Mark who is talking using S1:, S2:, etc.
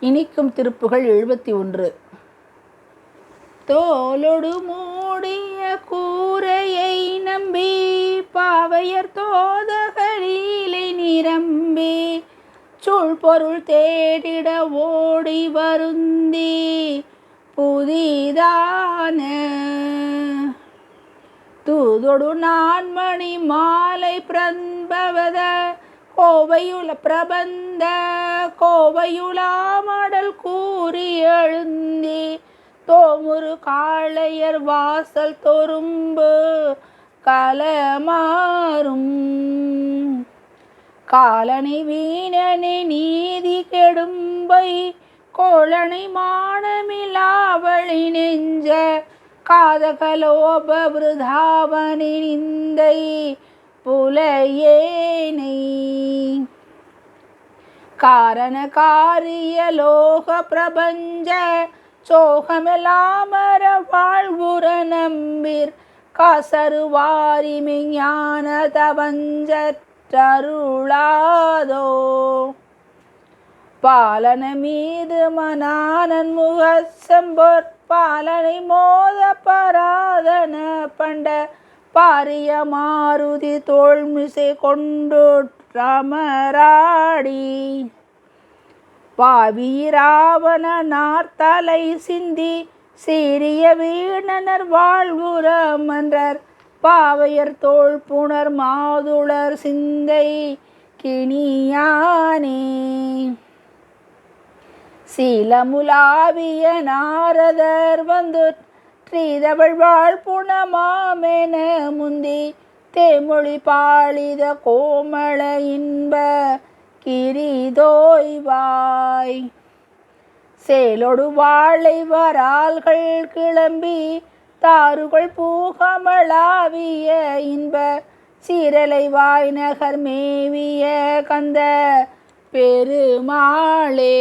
S1: இனிக்கும் திருப்புகள் எழுபத்தி ஒன்று. தோலொடு மூடிய கூரையை நம்பி பாவையர் தோதகளிலை நிரம்பி சூழ்பொருள் தேடிட ஓடி வருந்தி புதிதான தூதொடு நான்மணி மாலை பிரன்பவத கோவையுல பிரபந்த கோவையுலாமடல் கூறி எழுந்தி தோமுரு காளையர் வாசல் தொரும்பு கலமாறும். காலனை வீணனை நீதி கெடும்பை கோளனை மானமிலாவளி நெஞ்ச காதகலோப விருதாவனி நிந்தை புலையேனை காரண காரிய லோக பிரபஞ்ச சோகமெல்லாமர வாழ்வுற நம்பிர் காசருவாரி மெஞ்ஞான தவஞ்சருளாதோ பாலன மீது மனானன் முகசம்பொற் பாலனை மோத பராதன பண்ட பாரிய மாருதி தோல்மிசை கொண்டு ராமராடி பாவி ராவணனார் நார்த்தலை சிந்தி சீரிய வீணனர் வாழ்வுரமன்றர் பாவையர் தோல் புணர் மாதுளர் சிந்தை கிணியானே. சீலமுலாவிய நாரதர் வந்து ஸ்ரீதவள் தேன முந்தி தேமொழி பாளித கோமள இன்ப கிரிதோய்வாய் சேலொடு வாழை வரால்கள் கிளம்பி தாறுகள் பூகமளாவிய இன்ப சீரலை வாய் நகர் மேவிய கந்த பெருமாளே.